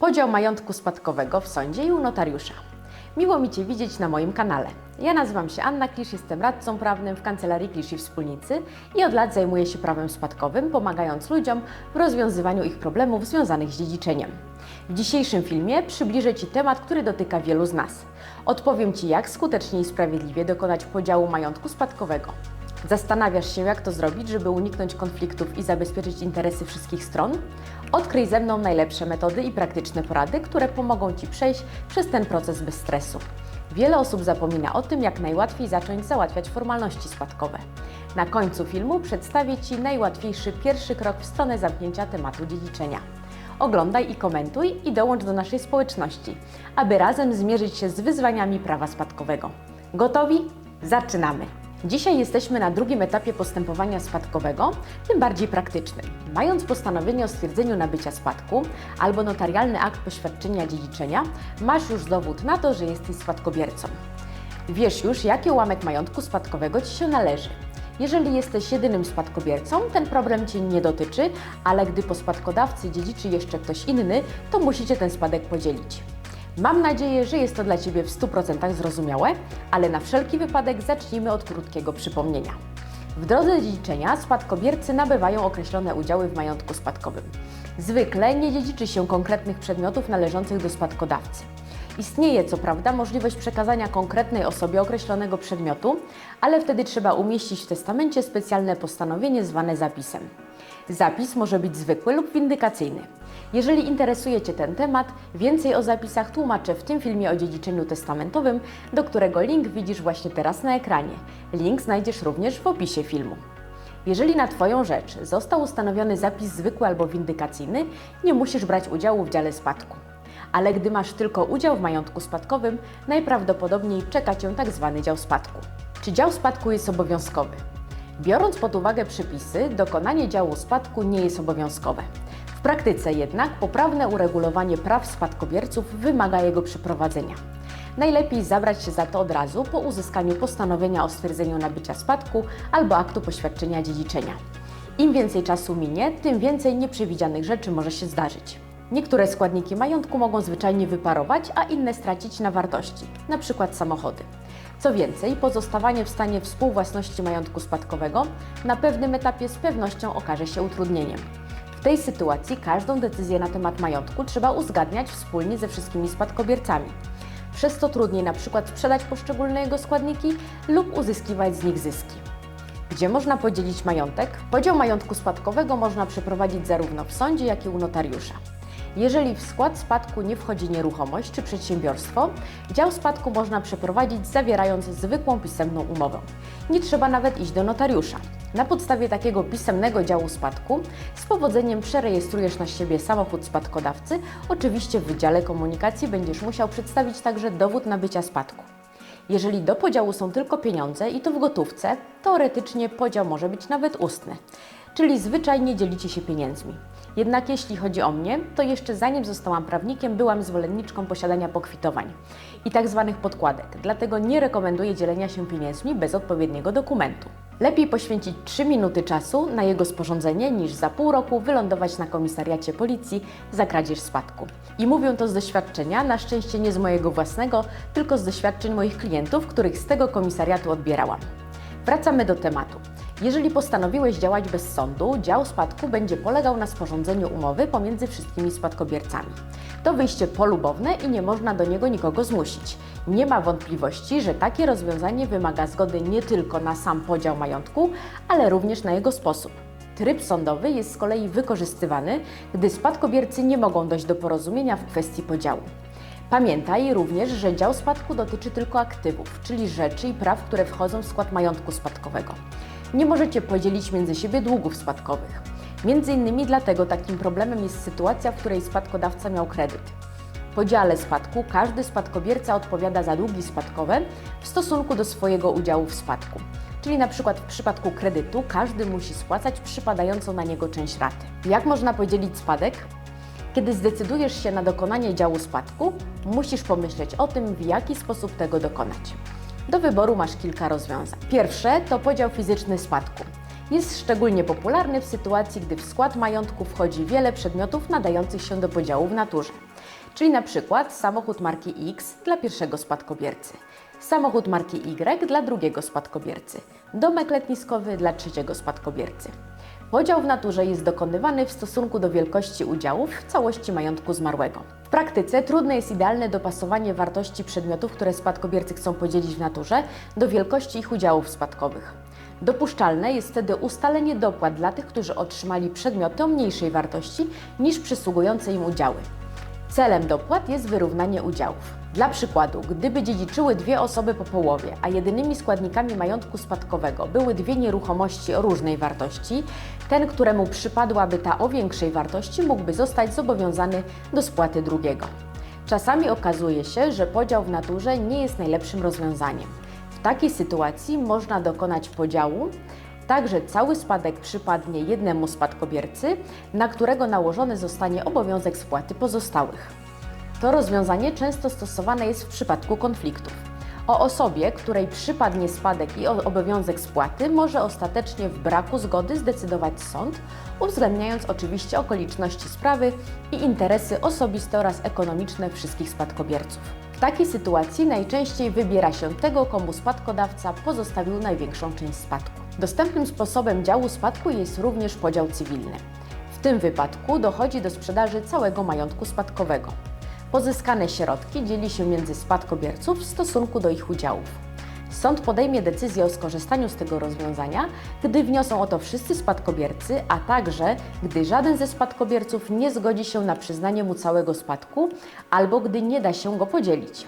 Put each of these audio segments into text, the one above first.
Podział majątku spadkowego w sądzie i u notariusza. Miło mi Cię widzieć na moim kanale. Ja nazywam się Anna Klisz, jestem radcą prawnym w Kancelarii Klisz i Wspólnicy i od lat zajmuję się prawem spadkowym, pomagając ludziom w rozwiązywaniu ich problemów związanych z dziedziczeniem. W dzisiejszym filmie przybliżę Ci temat, który dotyka wielu z nas. Odpowiem Ci, jak skutecznie i sprawiedliwie dokonać podziału majątku spadkowego. Zastanawiasz się, jak to zrobić, żeby uniknąć konfliktów i zabezpieczyć interesy wszystkich stron? Odkryj ze mną najlepsze metody i praktyczne porady, które pomogą Ci przejść przez ten proces bez stresu. Wiele osób zapomina o tym, jak najłatwiej zacząć załatwiać formalności spadkowe. Na końcu filmu przedstawię Ci najłatwiejszy pierwszy krok w stronę zamknięcia tematu dziedziczenia. Oglądaj i komentuj i dołącz do naszej społeczności, aby razem zmierzyć się z wyzwaniami prawa spadkowego. Gotowi? Zaczynamy! Dzisiaj jesteśmy na drugim etapie postępowania spadkowego, tym bardziej praktycznym. Mając postanowienie o stwierdzeniu nabycia spadku albo notarialny akt poświadczenia dziedziczenia, masz już dowód na to, że jesteś spadkobiercą. Wiesz już, jaki ułamek majątku spadkowego Ci się należy. Jeżeli jesteś jedynym spadkobiercą, ten problem Cię nie dotyczy, ale gdy po spadkodawcy dziedziczy jeszcze ktoś inny, to musicie ten spadek podzielić. Mam nadzieję, że jest to dla Ciebie w 100% zrozumiałe, ale na wszelki wypadek zacznijmy od krótkiego przypomnienia. W drodze dziedziczenia spadkobiercy nabywają określone udziały w majątku spadkowym. Zwykle nie dziedziczy się konkretnych przedmiotów należących do spadkodawcy. Istnieje co prawda możliwość przekazania konkretnej osobie określonego przedmiotu, ale wtedy trzeba umieścić w testamencie specjalne postanowienie zwane zapisem. Zapis może być zwykły lub windykacyjny. Jeżeli interesuje Cię ten temat, więcej o zapisach tłumaczę w tym filmie o dziedziczeniu testamentowym, do którego link widzisz właśnie teraz na ekranie. Link znajdziesz również w opisie filmu. Jeżeli na Twoją rzecz został ustanowiony zapis zwykły albo windykacyjny, nie musisz brać udziału w dziale spadku. Ale gdy masz tylko udział w majątku spadkowym, najprawdopodobniej czeka Cię tak zwany dział spadku. Czy dział spadku jest obowiązkowy? Biorąc pod uwagę przepisy, dokonanie działu spadku nie jest obowiązkowe. W praktyce jednak poprawne uregulowanie praw spadkobierców wymaga jego przeprowadzenia. Najlepiej zabrać się za to od razu po uzyskaniu postanowienia o stwierdzeniu nabycia spadku albo aktu poświadczenia dziedziczenia. Im więcej czasu minie, tym więcej nieprzewidzianych rzeczy może się zdarzyć. Niektóre składniki majątku mogą zwyczajnie wyparować, a inne stracić na wartości, np. samochody. Co więcej, pozostawanie w stanie współwłasności majątku spadkowego na pewnym etapie z pewnością okaże się utrudnieniem. W tej sytuacji każdą decyzję na temat majątku trzeba uzgadniać wspólnie ze wszystkimi spadkobiercami. Przez to trudniej na przykład sprzedać poszczególne jego składniki lub uzyskiwać z nich zyski. Gdzie można podzielić majątek? Podział majątku spadkowego można przeprowadzić zarówno w sądzie, jak i u notariusza. Jeżeli w skład spadku nie wchodzi nieruchomość czy przedsiębiorstwo, dział spadku można przeprowadzić zawierając zwykłą pisemną umowę. Nie trzeba nawet iść do notariusza. Na podstawie takiego pisemnego działu spadku z powodzeniem przerejestrujesz na siebie samochód spadkodawcy. Oczywiście w Wydziale Komunikacji będziesz musiał przedstawić także dowód nabycia spadku. Jeżeli do podziału są tylko pieniądze i to w gotówce, teoretycznie podział może być nawet ustny, czyli zwyczajnie dzielicie się pieniędzmi. Jednak jeśli chodzi o mnie, to jeszcze zanim zostałam prawnikiem, byłam zwolenniczką posiadania pokwitowań i tak zwanych podkładek, dlatego nie rekomenduję dzielenia się pieniędzmi bez odpowiedniego dokumentu. Lepiej poświęcić 3 minuty czasu na jego sporządzenie, niż za pół roku wylądować na komisariacie policji za kradzież spadku. I mówię to z doświadczenia, na szczęście nie z mojego własnego, tylko z doświadczeń moich klientów, których z tego komisariatu odbierałam. Wracamy do tematu. Jeżeli postanowiłeś działać bez sądu, dział spadku będzie polegał na sporządzeniu umowy pomiędzy wszystkimi spadkobiercami. To wyjście polubowne i nie można do niego nikogo zmusić. Nie ma wątpliwości, że takie rozwiązanie wymaga zgody nie tylko na sam podział majątku, ale również na jego sposób. Tryb sądowy jest z kolei wykorzystywany, gdy spadkobiercy nie mogą dojść do porozumienia w kwestii podziału. Pamiętaj również, że dział spadku dotyczy tylko aktywów, czyli rzeczy i praw, które wchodzą w skład majątku spadkowego. Nie możecie podzielić między siebie długów spadkowych. Między innymi dlatego takim problemem jest sytuacja, w której spadkodawca miał kredyt. W podziale spadku każdy spadkobierca odpowiada za długi spadkowe w stosunku do swojego udziału w spadku. Czyli na przykład w przypadku kredytu każdy musi spłacać przypadającą na niego część raty. Jak można podzielić spadek? Kiedy zdecydujesz się na dokonanie działu spadku, musisz pomyśleć o tym, w jaki sposób tego dokonać. Do wyboru masz kilka rozwiązań. Pierwsze to podział fizyczny spadku. Jest szczególnie popularny w sytuacji, gdy w skład majątku wchodzi wiele przedmiotów nadających się do podziału w naturze. Czyli na przykład samochód marki X dla pierwszego spadkobiercy, samochód marki Y dla drugiego spadkobiercy, domek letniskowy dla trzeciego spadkobiercy. Podział w naturze jest dokonywany w stosunku do wielkości udziałów w całości majątku zmarłego. W praktyce trudne jest idealne dopasowanie wartości przedmiotów, które spadkobiercy chcą podzielić w naturze, do wielkości ich udziałów spadkowych. Dopuszczalne jest wtedy ustalenie dopłat dla tych, którzy otrzymali przedmioty o mniejszej wartości niż przysługujące im udziały. Celem dopłat jest wyrównanie udziałów. Dla przykładu, gdyby dziedziczyły dwie osoby po połowie, a jedynymi składnikami majątku spadkowego były dwie nieruchomości o różnej wartości, ten, któremu przypadłaby ta o większej wartości, mógłby zostać zobowiązany do spłaty drugiego. Czasami okazuje się, że podział w naturze nie jest najlepszym rozwiązaniem. W takiej sytuacji można dokonać podziału, tak że cały spadek przypadnie jednemu spadkobiercy, na którego nałożony zostanie obowiązek spłaty pozostałych. To rozwiązanie często stosowane jest w przypadku konfliktów. O osobie, której przypadnie spadek i obowiązek spłaty, może ostatecznie w braku zgody zdecydować sąd, uwzględniając oczywiście okoliczności sprawy i interesy osobiste oraz ekonomiczne wszystkich spadkobierców. W takiej sytuacji najczęściej wybiera się tego, komu spadkodawca pozostawił największą część spadku. Dostępnym sposobem działu spadku jest również podział cywilny. W tym wypadku dochodzi do sprzedaży całego majątku spadkowego. Pozyskane środki dzieli się między spadkobierców w stosunku do ich udziałów. Sąd podejmie decyzję o skorzystaniu z tego rozwiązania, gdy wniosą o to wszyscy spadkobiercy, a także gdy żaden ze spadkobierców nie zgodzi się na przyznanie mu całego spadku albo gdy nie da się go podzielić.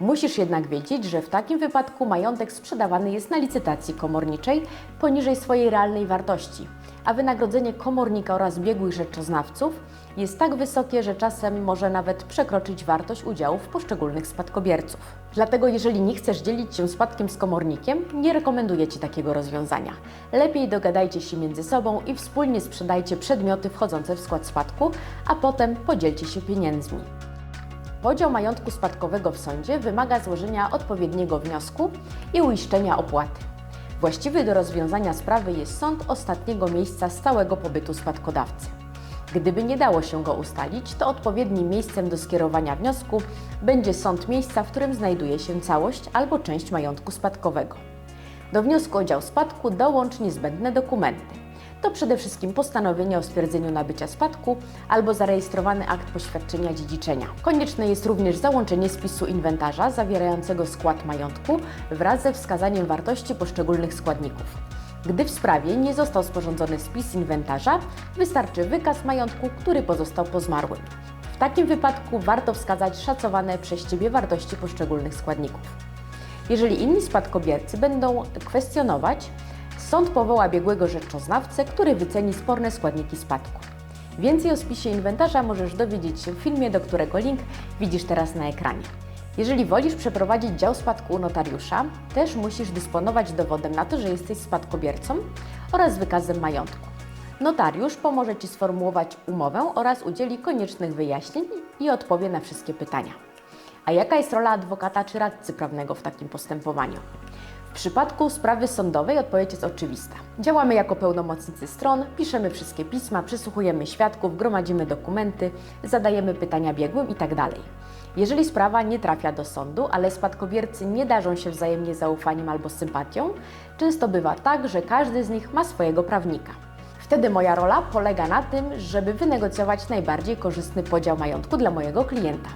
Musisz jednak wiedzieć, że w takim wypadku majątek sprzedawany jest na licytacji komorniczej poniżej swojej realnej wartości, a wynagrodzenie komornika oraz biegłych rzeczoznawców jest tak wysokie, że czasem może nawet przekroczyć wartość udziałów poszczególnych spadkobierców. Dlatego jeżeli nie chcesz dzielić się spadkiem z komornikiem, nie rekomenduję Ci takiego rozwiązania. Lepiej dogadajcie się między sobą i wspólnie sprzedajcie przedmioty wchodzące w skład spadku, a potem podzielcie się pieniędzmi. Podział majątku spadkowego w sądzie wymaga złożenia odpowiedniego wniosku i uiszczenia opłaty. Właściwy do rozwiązania sprawy jest sąd ostatniego miejsca stałego pobytu spadkodawcy. Gdyby nie dało się go ustalić, to odpowiednim miejscem do skierowania wniosku będzie sąd miejsca, w którym znajduje się całość albo część majątku spadkowego. Do wniosku o dział spadku dołącz niezbędne dokumenty. To przede wszystkim postanowienie o stwierdzeniu nabycia spadku albo zarejestrowany akt poświadczenia dziedziczenia. Konieczne jest również załączenie spisu inwentarza zawierającego skład majątku wraz ze wskazaniem wartości poszczególnych składników. Gdy w sprawie nie został sporządzony spis inwentarza, wystarczy wykaz majątku, który pozostał po zmarłym. W takim wypadku warto wskazać szacowane przez Ciebie wartości poszczególnych składników. Jeżeli inni spadkobiercy będą kwestionować, sąd powoła biegłego rzeczoznawcę, który wyceni sporne składniki spadku. Więcej o spisie inwentarza możesz dowiedzieć się w filmie, do którego link widzisz teraz na ekranie. Jeżeli wolisz przeprowadzić dział spadku u notariusza, też musisz dysponować dowodem na to, że jesteś spadkobiercą oraz wykazem majątku. Notariusz pomoże Ci sformułować umowę oraz udzieli koniecznych wyjaśnień i odpowie na wszystkie pytania. A jaka jest rola adwokata czy radcy prawnego w takim postępowaniu? W przypadku sprawy sądowej odpowiedź jest oczywista. Działamy jako pełnomocnicy stron, piszemy wszystkie pisma, przysłuchujemy świadków, gromadzimy dokumenty, zadajemy pytania biegłym itd. Jeżeli sprawa nie trafia do sądu, ale spadkobiercy nie darzą się wzajemnie zaufaniem albo sympatią, często bywa tak, że każdy z nich ma swojego prawnika. Wtedy moja rola polega na tym, żeby wynegocjować najbardziej korzystny podział majątku dla mojego klienta.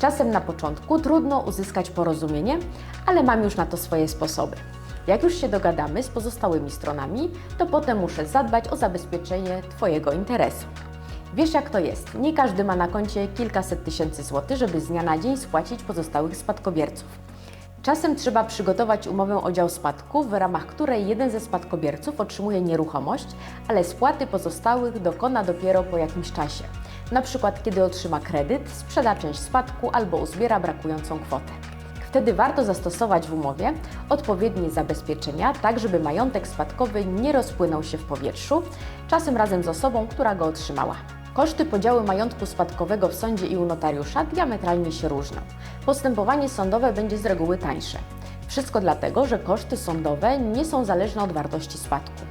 Czasem na początku trudno uzyskać porozumienie, ale mam już na to swoje sposoby. Jak już się dogadamy z pozostałymi stronami, to potem muszę zadbać o zabezpieczenie Twojego interesu. Wiesz jak to jest, nie każdy ma na koncie kilkaset tysięcy złotych, żeby z dnia na dzień spłacić pozostałych spadkobierców. Czasem trzeba przygotować umowę o dział spadku, w ramach której jeden ze spadkobierców otrzymuje nieruchomość, ale spłaty pozostałych dokona dopiero po jakimś czasie. Na przykład kiedy otrzyma kredyt, sprzeda część spadku albo uzbiera brakującą kwotę. Wtedy warto zastosować w umowie odpowiednie zabezpieczenia, tak żeby majątek spadkowy nie rozpłynął się w powietrzu, czasem razem z osobą, która go otrzymała. Koszty podziału majątku spadkowego w sądzie i u notariusza diametralnie się różnią. Postępowanie sądowe będzie z reguły tańsze. Wszystko dlatego, że koszty sądowe nie są zależne od wartości spadku.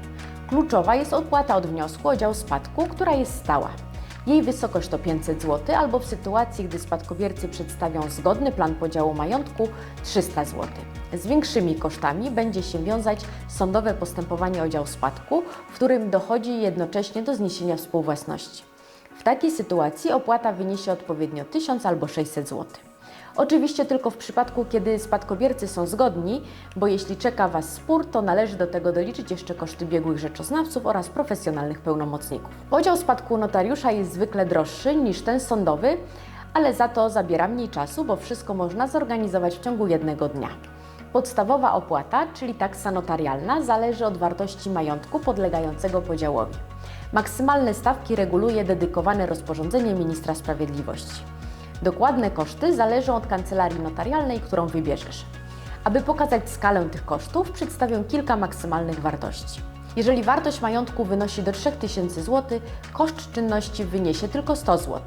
Kluczowa jest opłata od wniosku o dział spadku, która jest stała. Jej wysokość to 500 zł, albo w sytuacji, gdy spadkobiercy przedstawią zgodny plan podziału majątku 300 zł. Z większymi kosztami będzie się wiązać sądowe postępowanie o dział spadku, w którym dochodzi jednocześnie do zniesienia współwłasności. W takiej sytuacji opłata wyniesie odpowiednio 1000 albo 600 zł. Oczywiście tylko w przypadku, kiedy spadkobiercy są zgodni, bo jeśli czeka Was spór, to należy do tego doliczyć jeszcze koszty biegłych rzeczoznawców oraz profesjonalnych pełnomocników. Podział spadku notariusza jest zwykle droższy niż ten sądowy, ale za to zabiera mniej czasu, bo wszystko można zorganizować w ciągu jednego dnia. Podstawowa opłata, czyli taksa notarialna, zależy od wartości majątku podlegającego podziałowi. Maksymalne stawki reguluje dedykowane rozporządzenie ministra sprawiedliwości. Dokładne koszty zależą od kancelarii notarialnej, którą wybierzesz. Aby pokazać skalę tych kosztów, przedstawię kilka maksymalnych wartości. Jeżeli wartość majątku wynosi do 3000 zł, koszt czynności wyniesie tylko 100 zł.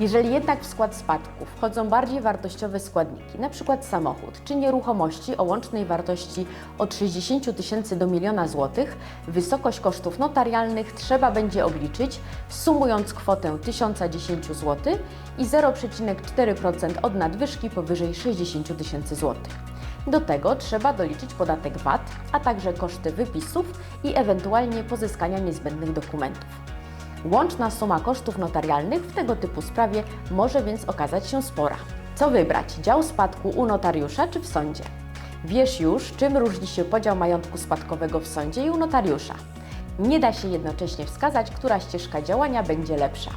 Jeżeli jednak w skład spadku wchodzą bardziej wartościowe składniki, np. samochód czy nieruchomości o łącznej wartości od 60 tysięcy do miliona złotych, wysokość kosztów notarialnych trzeba będzie obliczyć, sumując kwotę 1010 zł i 0,4% od nadwyżki powyżej 60 tysięcy złotych. Do tego trzeba doliczyć podatek VAT, a także koszty wypisów i ewentualnie pozyskania niezbędnych dokumentów. Łączna suma kosztów notarialnych w tego typu sprawie może więc okazać się spora. Co wybrać? Dział spadku u notariusza czy w sądzie? Wiesz już, czym różni się podział majątku spadkowego w sądzie i u notariusza. Nie da się jednocześnie wskazać, która ścieżka działania będzie lepsza.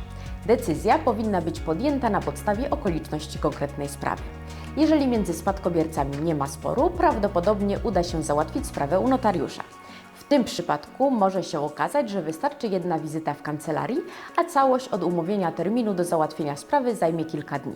Decyzja powinna być podjęta na podstawie okoliczności konkretnej sprawy. Jeżeli między spadkobiercami nie ma sporu, prawdopodobnie uda się załatwić sprawę u notariusza. Tym przypadku może się okazać, że wystarczy jedna wizyta w kancelarii, a całość od umówienia terminu do załatwienia sprawy zajmie kilka dni.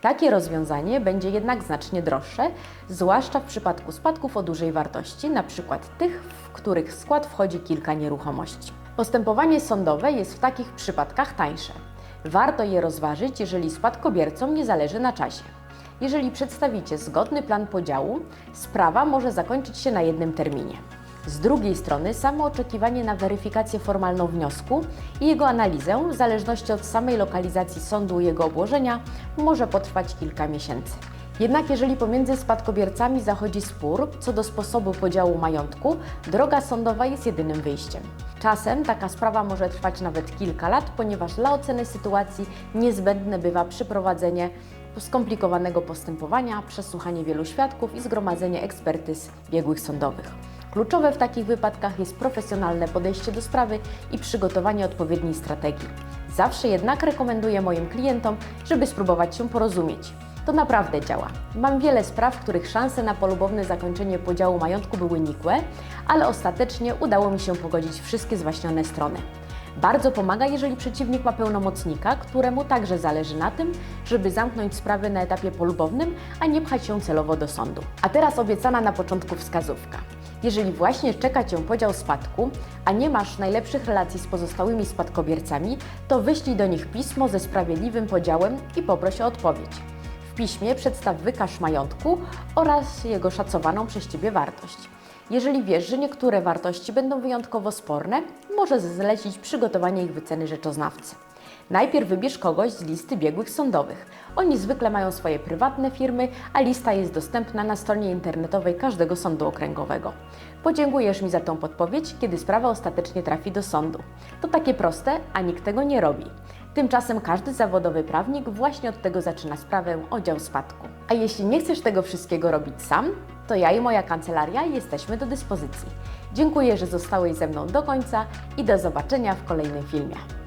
Takie rozwiązanie będzie jednak znacznie droższe, zwłaszcza w przypadku spadków o dużej wartości, np. tych, w których skład wchodzi kilka nieruchomości. Postępowanie sądowe jest w takich przypadkach tańsze. Warto je rozważyć, jeżeli spadkobiercom nie zależy na czasie. Jeżeli przedstawicie zgodny plan podziału, sprawa może zakończyć się na jednym terminie. Z drugiej strony, samo oczekiwanie na weryfikację formalną wniosku i jego analizę, w zależności od samej lokalizacji sądu i jego obłożenia, może potrwać kilka miesięcy. Jednak jeżeli pomiędzy spadkobiercami zachodzi spór co do sposobu podziału majątku, droga sądowa jest jedynym wyjściem. Czasem taka sprawa może trwać nawet kilka lat, ponieważ dla oceny sytuacji niezbędne bywa przeprowadzenie skomplikowanego postępowania, przesłuchanie wielu świadków i zgromadzenie ekspertyz biegłych sądowych. Kluczowe w takich wypadkach jest profesjonalne podejście do sprawy i przygotowanie odpowiedniej strategii. Zawsze jednak rekomenduję moim klientom, żeby spróbować się porozumieć. To naprawdę działa. Mam wiele spraw, w których szanse na polubowne zakończenie podziału majątku były nikłe, ale ostatecznie udało mi się pogodzić wszystkie zwaśnione strony. Bardzo pomaga, jeżeli przeciwnik ma pełnomocnika, któremu także zależy na tym, żeby zamknąć sprawę na etapie polubownym, a nie pchać się celowo do sądu. A teraz obiecana na początku wskazówka. Jeżeli właśnie czeka Cię podział spadku, a nie masz najlepszych relacji z pozostałymi spadkobiercami, to wyślij do nich pismo ze sprawiedliwym podziałem i poproś o odpowiedź. W piśmie przedstaw wykaż majątku oraz jego szacowaną przez Ciebie wartość. Jeżeli wiesz, że niektóre wartości będą wyjątkowo sporne, możesz zlecić przygotowanie ich wyceny rzeczoznawcy. Najpierw wybierz kogoś z listy biegłych sądowych. Oni zwykle mają swoje prywatne firmy, a lista jest dostępna na stronie internetowej każdego sądu okręgowego. Podziękujesz mi za tą podpowiedź, kiedy sprawa ostatecznie trafi do sądu. To takie proste, a nikt tego nie robi. Tymczasem każdy zawodowy prawnik właśnie od tego zaczyna sprawę o dział spadku. A jeśli nie chcesz tego wszystkiego robić sam, to ja i moja kancelaria jesteśmy do dyspozycji. Dziękuję, że zostałeś ze mną do końca i do zobaczenia w kolejnym filmie.